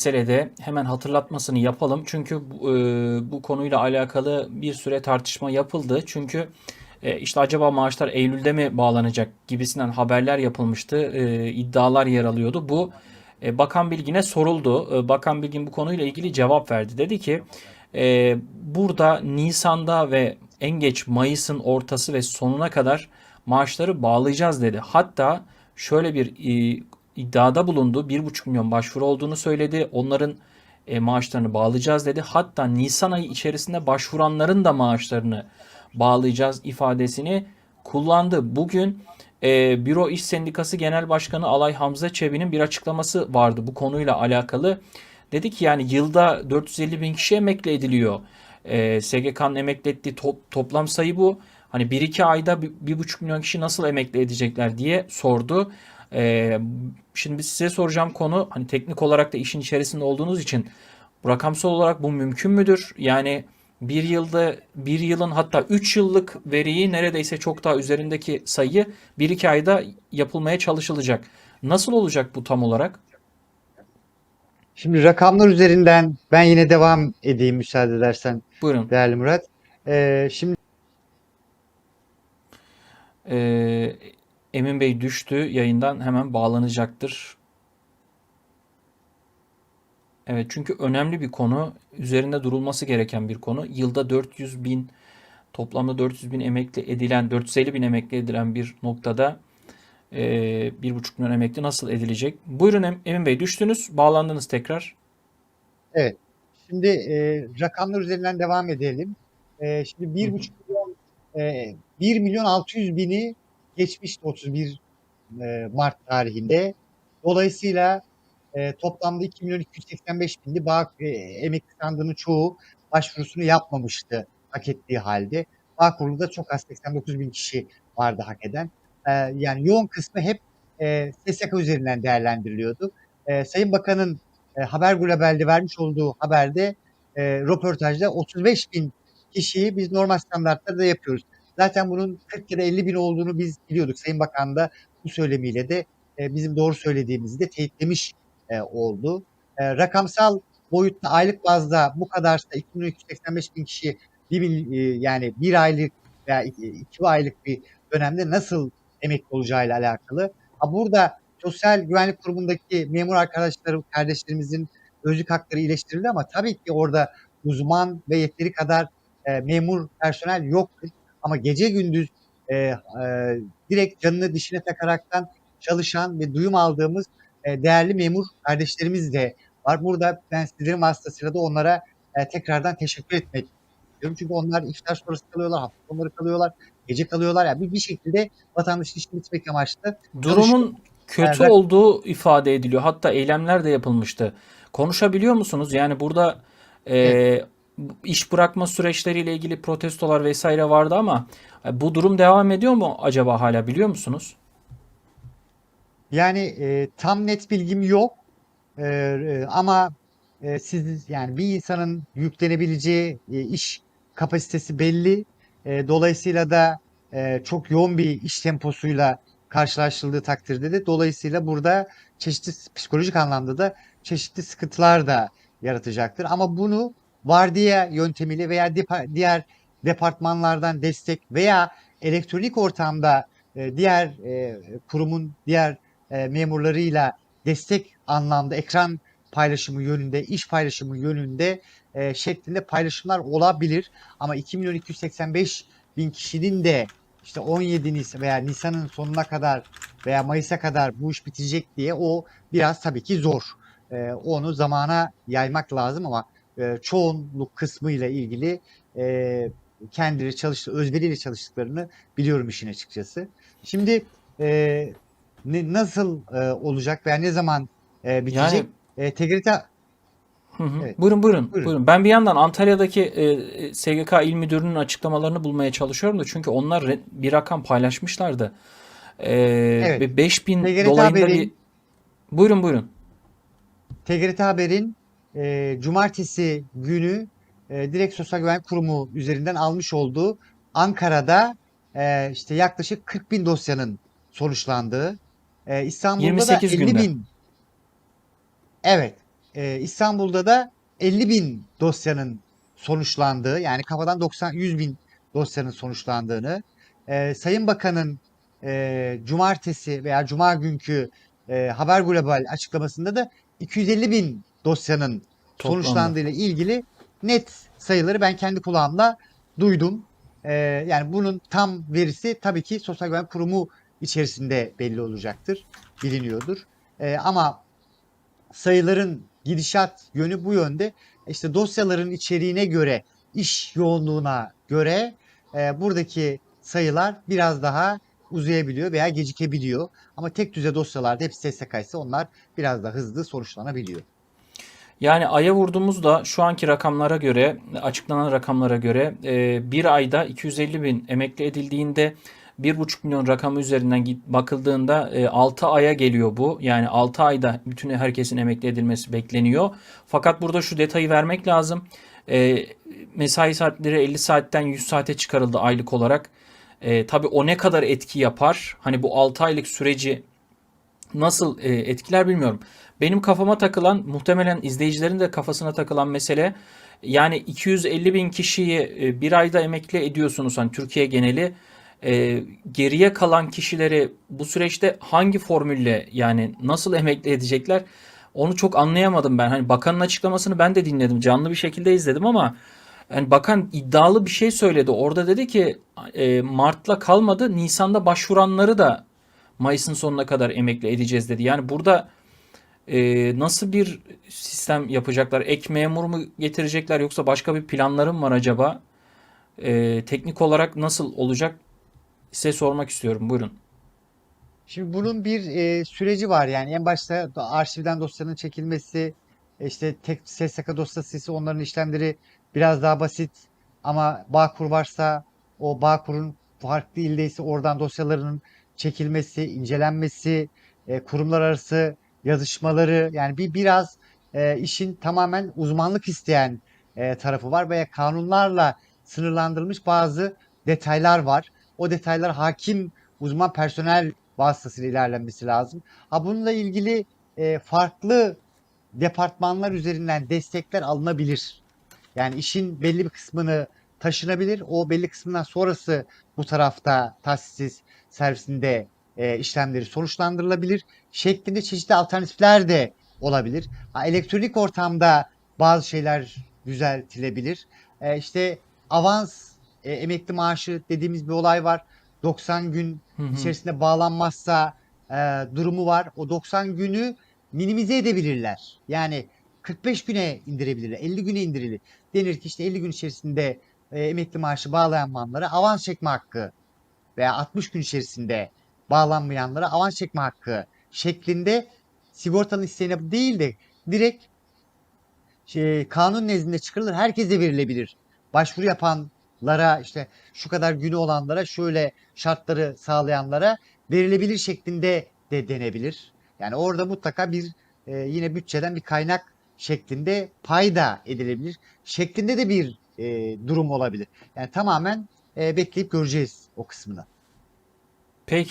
meselede hemen hatırlatmasını yapalım. Çünkü e, bu konuyla alakalı bir süre tartışma yapıldı. Çünkü e, işte acaba maaşlar Eylül'de mi bağlanacak gibisinden haberler yapılmıştı. E, iddialar yer alıyordu. Bu e, Bakan Bilgin'e soruldu. E, Bakan Bilgin bu konuyla ilgili cevap verdi. Dedi ki e, burada Nisan'da ve en geç Mayıs'ın ortası ve sonuna kadar maaşları bağlayacağız dedi. Hatta şöyle bir e, iddiada bulundu. 1,5 milyon başvuru olduğunu söyledi. Onların e, maaşlarını bağlayacağız dedi. Hatta Nisan ayı içerisinde başvuranların da maaşlarını bağlayacağız ifadesini kullandı. Bugün e, Büro İş Sendikası Genel Başkanı Alay Hamza Çebi'nin bir açıklaması vardı bu konuyla alakalı. Dedi ki yani yılda 450 bin kişi emekli ediliyor. E, SGK'nın emekli ettiği top- toplam sayı bu. Hani 1-2 ayda bir- 1,5 milyon kişi nasıl emekli edecekler diye sordu. E, şimdi size soracağım konu hani teknik olarak da işin içerisinde olduğunuz için rakamsal olarak bu mümkün müdür? Yani bir yılda bir yılın hatta 3 yıllık veriyi neredeyse çok daha üzerindeki sayı 1-2 ayda yapılmaya çalışılacak. Nasıl olacak bu tam olarak? Şimdi rakamlar üzerinden ben yine devam edeyim müsaade edersen Buyurun. değerli Murat. Ee, şimdi Ee, Emin Bey düştü. Yayından hemen bağlanacaktır. Evet çünkü önemli bir konu. Üzerinde durulması gereken bir konu. Yılda 400 bin toplamda 400 bin emekli edilen 450 bin emekli edilen bir noktada e, 1,5 milyon emekli nasıl edilecek? Buyurun Em- Emin Bey düştünüz. Bağlandınız tekrar. evet. Şimdi e, rakamlar üzerinden devam edelim. E, şimdi bir buçuk milyon e, 1 milyon 600 bini geçmişti 31 e, Mart tarihinde. Dolayısıyla e, toplamda 2 milyon 285 bindi. Bağ e, emekli sandığının çoğu başvurusunu yapmamıştı hak ettiği halde. Bağkur'da çok az 89 bin kişi vardı hak eden. E, yani yoğun kısmı hep e, SSK üzerinden değerlendiriliyordu. E, Sayın Bakan'ın e, Haber Global'de vermiş olduğu haberde e, röportajda 35 bin kişiyi biz normal standartlarda yapıyoruz. Zaten bunun 40 ya da 50 bin olduğunu biz biliyorduk. Sayın Bakan da bu söylemiyle de e, bizim doğru söylediğimizi de teyitlemiş e, oldu. E, rakamsal boyutta aylık bazda bu kadarsa 2285 bin kişi bir, e, yani bir aylık veya iki, iki aylık bir dönemde nasıl emekli olacağıyla alakalı. Ha burada Sosyal Güvenlik Kurumu'ndaki memur arkadaşlarım, kardeşlerimizin özlük hakları iyileştirildi ama tabii ki orada uzman ve yeteri kadar e, memur personel yoktur. Ama gece gündüz e, e, direkt canını dişine takaraktan çalışan ve duyum aldığımız e, değerli memur kardeşlerimiz de var. Burada ben sizlerin vasıtasıyla da onlara e, tekrardan teşekkür etmek istiyorum. Çünkü onlar iftar sonrası kalıyorlar, hafta sonları kalıyorlar, gece kalıyorlar. Yani bir, bir şekilde vatandaşın işini bitmek amaçlı Durumun kötü Evet. olduğu ifade ediliyor. Hatta eylemler de yapılmıştı. Konuşabiliyor musunuz? Yani burada e, iş bırakma süreçleriyle ilgili protestolar vesaire vardı ama e, bu durum devam ediyor mu acaba hala biliyor musunuz? Yani e, tam net bilgim yok E, e, ama e, siz yani bir insanın yüklenebileceği e, iş kapasitesi belli. E, dolayısıyla da e, çok yoğun bir iş temposuyla karşılaştırıldığı takdirde de dolayısıyla burada çeşitli psikolojik anlamda da çeşitli sıkıntılar da yaratacaktır. Ama bunu vardiya yöntemiyle veya diğer departmanlardan destek veya elektronik ortamda e, diğer e, kurumun diğer e, memurlarıyla destek anlamda ekran paylaşımı yönünde, iş paylaşımı yönünde şeklinde paylaşımlar olabilir. Ama 2 milyon 285 bin kişinin de işte 17 Nisan veya Nisan'ın sonuna kadar veya Mayıs'a kadar bu iş bitecek diye o biraz tabii ki zor. E, onu zamana yaymak lazım ama e, çoğunluk kısmıyla ilgili e, kendileri çalıştı, özveriyle çalıştıklarını biliyorum işin açıkçası. Şimdi e, ne, nasıl e, olacak veya ne zaman e, bitecek? Yani E, TGRT Hı hı. Evet. Buyurun buyurun Buyurun. buyurun. Ben bir yandan Antalya'daki e, SGK İl Müdürü'nün açıklamalarını bulmaya çalışıyorum da çünkü onlar re- bir rakam paylaşmışlardı. E, Evet. ve 5000 TGRT dolayında bir Buyurun buyurun. TGRT Haber'in e, cumartesi günü e, direkt Sosyal Güvenlik Kurumu üzerinden almış olduğu Ankara'da e, işte yaklaşık 40 bin dosyanın sonuçlandığı, e, İstanbul'da da 28 50 günde. bin Evet. e, İstanbul'da da 50 bin dosyanın sonuçlandığı yani kafadan 90 100 bin dosyanın sonuçlandığını e, Sayın Bakan'ın e, cumartesi veya cuma günkü e, Haber Global açıklamasında da 250 bin dosyanın Toplamda. sonuçlandığıyla ilgili net sayıları ben kendi kulağımla duydum. E, yani bunun tam verisi tabii ki Sosyal Güvenlik Kurumu içerisinde belli olacaktır, biliniyordur. E, ama sayıların gidişat yönü bu yönde. İşte dosyaların içeriğine göre, iş yoğunluğuna göre e, buradaki sayılar biraz daha uzayabiliyor veya gecikebiliyor. Ama tek düze dosyalarda hepsi SSK ise onlar biraz daha hızlı sonuçlanabiliyor. Yani aya vurduğumuzda şu anki rakamlara göre, açıklanan rakamlara göre e, bir ayda 250 bin emekli edildiğinde 1,5 milyon rakamı üzerinden bakıldığında e, 6 aya geliyor bu. Yani 6 ayda bütün herkesin emekli edilmesi bekleniyor. Fakat burada şu detayı vermek lazım. E, mesai saatleri 50 saatten 100 saate çıkarıldı aylık olarak. E, tabii o ne kadar etki yapar? Hani bu 6 aylık süreci nasıl e, etkiler bilmiyorum. Benim kafama takılan muhtemelen izleyicilerin de kafasına takılan mesele yani 250 bin kişiyi e, bir ayda emekli ediyorsunuz hani Türkiye geneli. E, geriye kalan kişileri bu süreçte hangi formülle yani nasıl emekli edecekler? Onu çok anlayamadım ben. Hani bakanın açıklamasını ben de dinledim. Canlı bir şekilde izledim ama yani bakan iddialı bir şey söyledi. Orada dedi ki e, Mart'la kalmadı. Nisan'da başvuranları da Mayıs'ın sonuna kadar emekli edeceğiz dedi. Yani burada e, nasıl bir sistem yapacaklar? Ek memur mu getirecekler yoksa başka bir planları mı var acaba? E, teknik olarak nasıl olacak? Size sormak istiyorum. Buyurun. Şimdi bunun bir e, süreci var yani en başta arşivden dosyanın çekilmesi, işte tek SSK dosyası onların işlemleri biraz daha basit ama Bağkur varsa o Bağkur'un farklı ildeyse oradan dosyalarının çekilmesi, incelenmesi, e, kurumlar arası yazışmaları yani bir biraz e, işin tamamen uzmanlık isteyen e, tarafı var veya kanunlarla sınırlandırılmış bazı detaylar var. O detaylar hakim uzman personel vasıtasıyla ilerlenmesi lazım. Ha bununla ilgili e, farklı departmanlar üzerinden destekler alınabilir. Yani işin belli bir kısmını taşınabilir. O belli kısmından sonrası bu tarafta tahsis servisinde e, işlemleri sonuçlandırılabilir. Şeklinde çeşitli alternatifler de olabilir. Ha, elektronik ortamda bazı şeyler düzeltilebilir. E, işte avans e, emekli maaşı dediğimiz bir olay var. 90 gün Hı hı. içerisinde bağlanmazsa e, durumu var. O 90 günü minimize edebilirler. Yani 45 güne indirebilirler. 50 güne indirilir. Denir ki işte 50 gün içerisinde e, emekli maaşı bağlayanlara avans çekme hakkı veya 60 gün içerisinde bağlanmayanlara avans çekme hakkı şeklinde sigortanın isteğine değil de direkt şey, kanun nezdinde çıkarılır. Herkese verilebilir. Başvuru yapanlara işte şu kadar günü olanlara şöyle şartları sağlayanlara verilebilir şeklinde de denebilir. Yani orada mutlaka bir e, yine bütçeden bir kaynak şeklinde payda edilebilir. Şeklinde de bir e, durum olabilir. Yani tamamen e, bekleyip göreceğiz o kısmını.